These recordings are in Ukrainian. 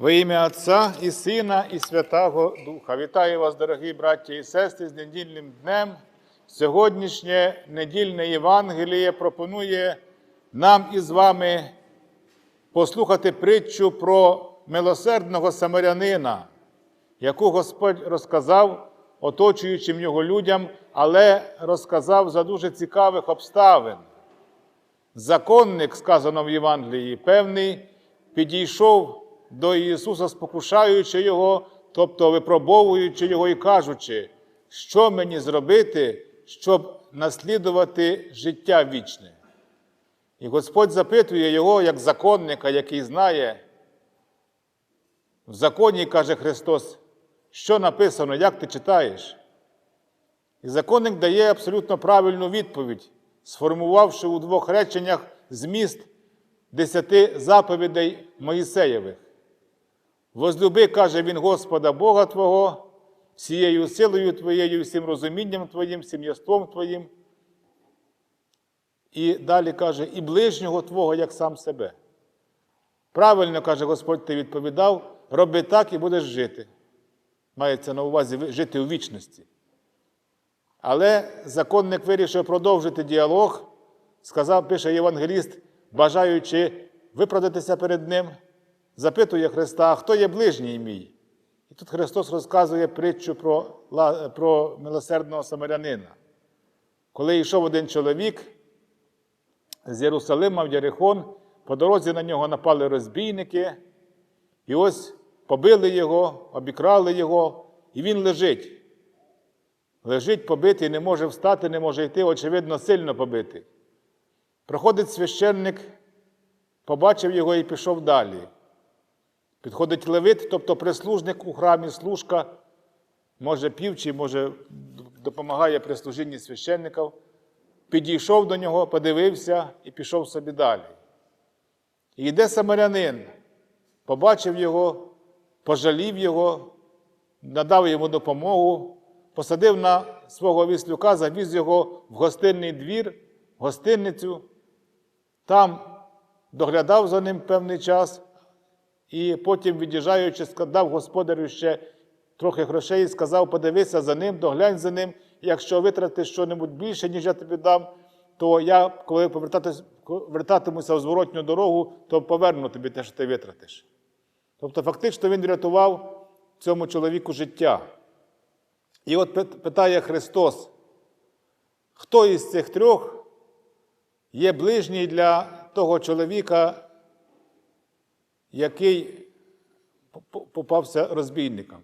Во ім'я Отця і Сина, і Святого Духа. Вітаю вас, дорогі браті і сестри, з недільним днем. Сьогоднішнє недільне Євангеліє пропонує нам із вами послухати притчу про милосердного самарянина, яку Господь розказав оточуючим його людям, але розказав за дуже цікавих обставин. Законник, сказано в Євангелії, певний, підійшов до Ісуса, спокушаючи Його, тобто випробовуючи Його і кажучи, що мені зробити, щоб наслідувати життя вічне. І Господь запитує його, як законника, який знає, в законі каже Христос, що написано, як ти читаєш. І законник дає абсолютно правильну відповідь, сформувавши у двох реченнях зміст десяти заповідей Моїсеєвих. Возлюби, каже він Господа Бога Твого, всією силою Твоєю, всім розумінням Твоїм, всім єством Твоїм. І далі каже, і ближнього Твого, як сам себе. Правильно, каже Господь, ти відповідав, роби так і будеш жити. Мається на увазі жити у вічності. Але законник вирішив продовжити діалог, сказав, пише євангеліст, бажаючи виправдатися перед ним, запитує Христа, хто є ближній мій? І тут Христос розказує притчу про, про милосердного самарянина. Коли йшов один чоловік з Єрусалима в Єрихон, по дорозі на нього напали розбійники, і ось побили його, обікрали його, і він лежить. Лежить побитий, не може встати, не може йти, очевидно, сильно побитий. Проходить священник, побачив його і пішов далі. Підходить левит, тобто прислужник у храмі служка, може півчий, може допомагає при служінні священників. Підійшов до нього, подивився і пішов собі далі. І йде самарянин, побачив його, пожалів його, надав йому допомогу, посадив на свого віслюка, завіз його в гостинний двір, в гостинницю, там доглядав за ним певний час, і потім, від'їжджаючи, дав господарю ще трохи грошей і сказав: подивися за ним, доглянь за ним. Якщо витратиш щось більше, ніж я тобі дам, то я, коли повертатимуся в зворотню дорогу, то поверну тобі те, що ти витратиш. Тобто, фактично, він врятував цьому чоловіку життя. І от питає Христос, хто із цих трьох є ближній для того чоловіка, який попався розбійникам?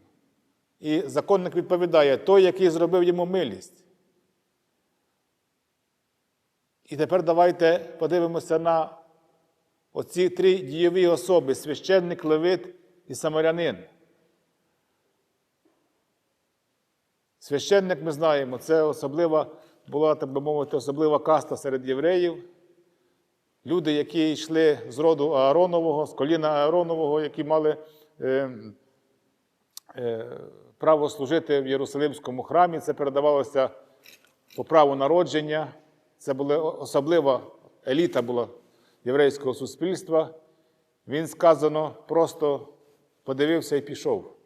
І законник відповідає, той, який зробив йому милість. І тепер давайте подивимося на оці три дієві особи священник, левит і самарянин. Священник, ми знаємо, це особлива була, так би мовити, особлива каста серед євреїв. Люди, які йшли з роду Ааронового, з коліна Ааронового, які мали е, е, право служити в Єрусалимському храмі, це передавалося по праву народження. Це була особлива еліта була єврейського суспільства. Він сказано, просто подивився і пішов.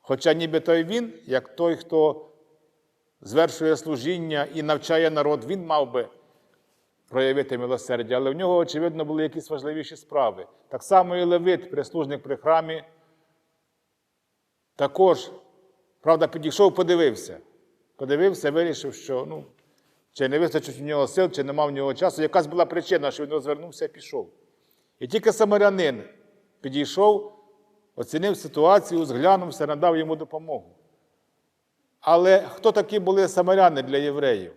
Хоча нібито й він, як той, хто звершує служіння і навчає народ, він мав би проявити милосердя, але в нього, очевидно, були якісь важливіші справи. Так само і Левит, прислужник при храмі, також, правда, підійшов, подивився. Подивився, вирішив, що ну, чи не вистачить у нього сил, чи нема в нього часу. Якась була причина, що він розвернувся і пішов. І тільки самарянин підійшов, оцінив ситуацію, зглянувся, надав йому допомогу. Але хто такі були самаряни для євреїв?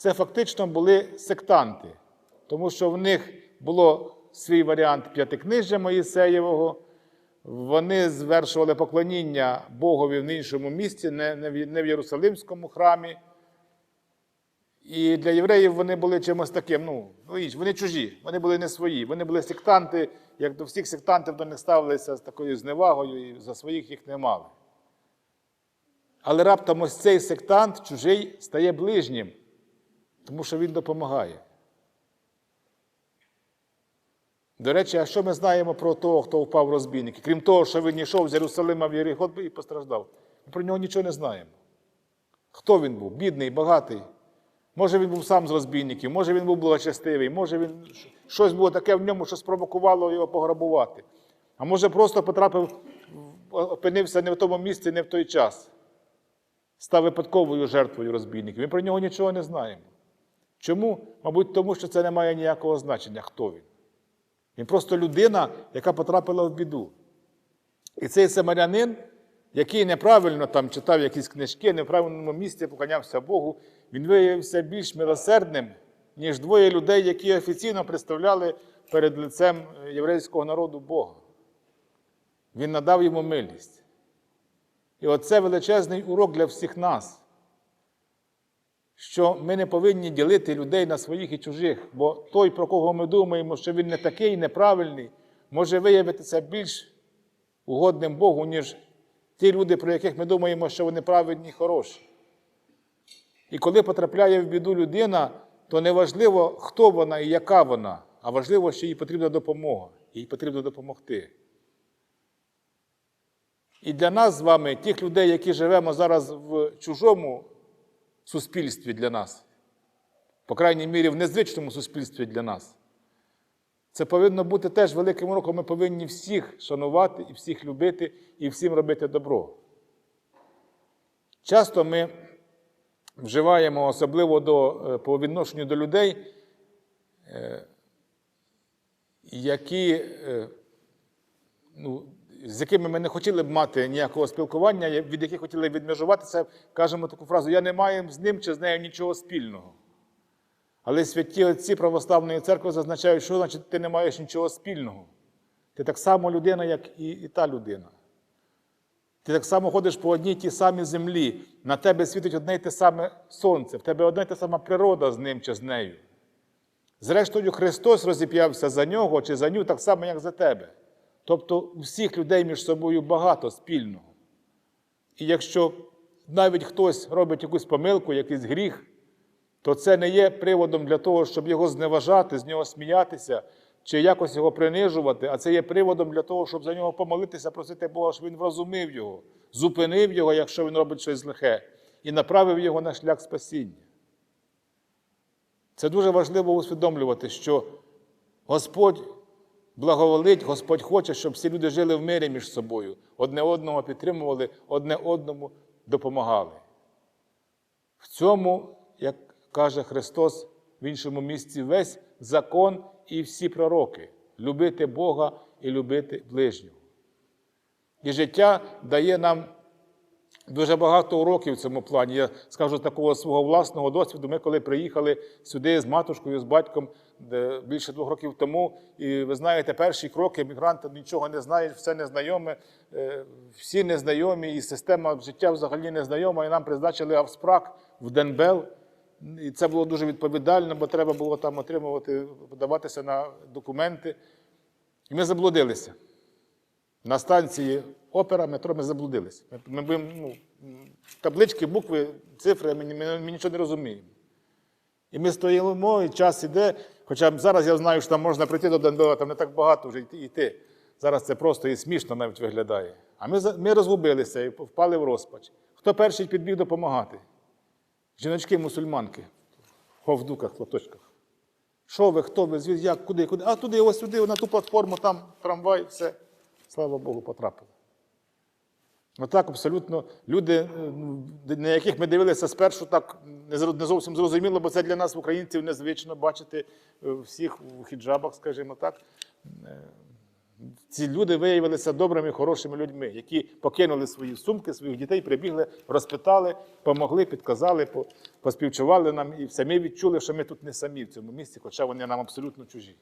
Це фактично були сектанти, тому що в них було свій варіант п'ятикнижжя Моїсеєвого, вони звершували поклоніння Богові в іншому місці, не в Єрусалимському храмі. І для євреїв вони були чимось таким, ну, вони чужі, вони були не свої, вони були сектанти, як до всіх сектантів до них ставилися з такою зневагою, і за своїх їх не мали. Але раптом ось цей сектант чужий стає ближнім, тому що він допомагає. До речі, а що ми знаємо про того, хто впав в розбійники? Крім того, що він йшов з Єрусалима в Єрихот і постраждав. Ми про нього нічого не знаємо. Хто він був? Бідний, багатий. Може, він був сам з розбійників, може він був благочестивий, може він щось було таке в ньому, що спровокувало його пограбувати. А може, просто потрапив, опинився не в тому місці, не в той час. Став випадковою жертвою розбійників. Ми про нього нічого не знаємо. Чому? Мабуть, тому що це не має ніякого значення, хто він. Він просто людина, яка потрапила в біду. І цей самарянин, який неправильно там читав якісь книжки, в правильному місці поклонявся Богу, він виявився більш милосердним, ніж двоє людей, які офіційно представляли перед лицем єврейського народу Бога. Він надав йому милість. І оце величезний урок для всіх нас, що ми не повинні ділити людей на своїх і чужих, бо той, про кого ми думаємо, що він не такий неправильний, може виявитися більш угодним Богу, ніж ті люди, про яких ми думаємо, що вони праведні і хороші. І коли потрапляє в біду людина, то не важливо, хто вона і яка вона, а важливо, що їй потрібна допомога, їй потрібно допомогти. І для нас з вами, тих людей, які живемо зараз в чужому суспільстві для нас, по крайній мірі в незвичному суспільстві для нас, це повинно бути теж великим уроком. Ми повинні всіх шанувати і всіх любити, і всім робити добро. Часто ми вживаємо, особливо до, е, по відношенню до людей, е, які, е, ну, з якими ми не хотіли б мати ніякого спілкування, від яких хотіли відмежуватися, кажемо таку фразу: Я не маю з ним чи з нею нічого спільного. Але святі отці православної церкви зазначають, що значить ти не маєш нічого спільного. Ти так само людина, як і, і та людина. Ти так само ходиш по одній тій самій землі, на тебе світить одне й те саме сонце, в тебе одна й та сама природа з ним чи з нею. Зрештою, Христос розіп'явся за нього чи за ню так само, як за тебе. Тобто у всіх людей між собою багато спільного. І якщо навіть хтось робить якусь помилку, якийсь гріх, то це не є приводом для того, щоб його зневажати, з нього сміятися чи якось його принижувати, а це є приводом для того, щоб за нього помолитися, просити Бога, щоб він врозумів його, зупинив його, якщо він робить щось лихе, і направив його на шлях спасіння. Це дуже важливо усвідомлювати, що Господь благоволить, Господь хоче, щоб всі люди жили в мирі між собою, одне одного підтримували, одне одному допомагали. В цьому, як каже Христос в іншому місці, весь закон і всі пророки любити Бога і любити ближнього. І життя дає нам дуже багато уроків в цьому плані. Я скажу такого свого власного досвіду. Ми коли приїхали сюди з матушкою, з батьком більше двох років тому, і ви знаєте, перші кроки мігранти нічого не знають, все незнайоме, е, всі незнайомі, і система життя взагалі незнайома. І нам призначили авспрак в Денбел. І це було дуже відповідально, бо треба було там отримувати, подаватися на документи. І ми заблудилися. На станції опера, метро ми заблудилися. Ми, ми, ну, таблички, букви, цифри, ми, ми, ми нічого не розуміємо. І ми стоїмо, і час іде. Хоча зараз я знаю, що там можна прийти до Денбела, там не так багато вже йти. Зараз це просто і смішно навіть виглядає. А ми, ми розгубилися і впали в розпач. Хто перший підбіг допомагати? Жіночки-мусульманки в говдуках, платочках. Що ви, хто ви, звідки, як, куди, куди? А туди, ось сюди, на ту платформу, там трамвай, все. Слава Богу, потрапили. Отак абсолютно люди, е, ну, на яких ми дивилися спершу, так не зовсім зрозуміло, бо це для нас, українців, незвично бачити е, всіх у хіджабах, скажімо так. Е, Ці люди виявилися добрими, хорошими людьми, які покинули свої сумки, своїх дітей, прибігли, розпитали, помогли, підказали, поспівчували нам і самі відчули, що ми тут не самі в цьому місці, хоча вони нам абсолютно чужі.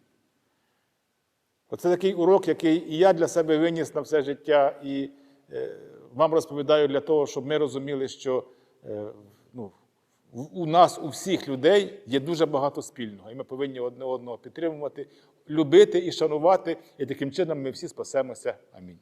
Оце такий урок, який і я для себе виніс на все життя, і вам розповідаю для того, щоб ми розуміли, що е, ну, у нас, у всіх людей, є дуже багато спільного, і ми повинні одне одного підтримувати, любити і шанувати, і таким чином ми всі спасемося. Амінь.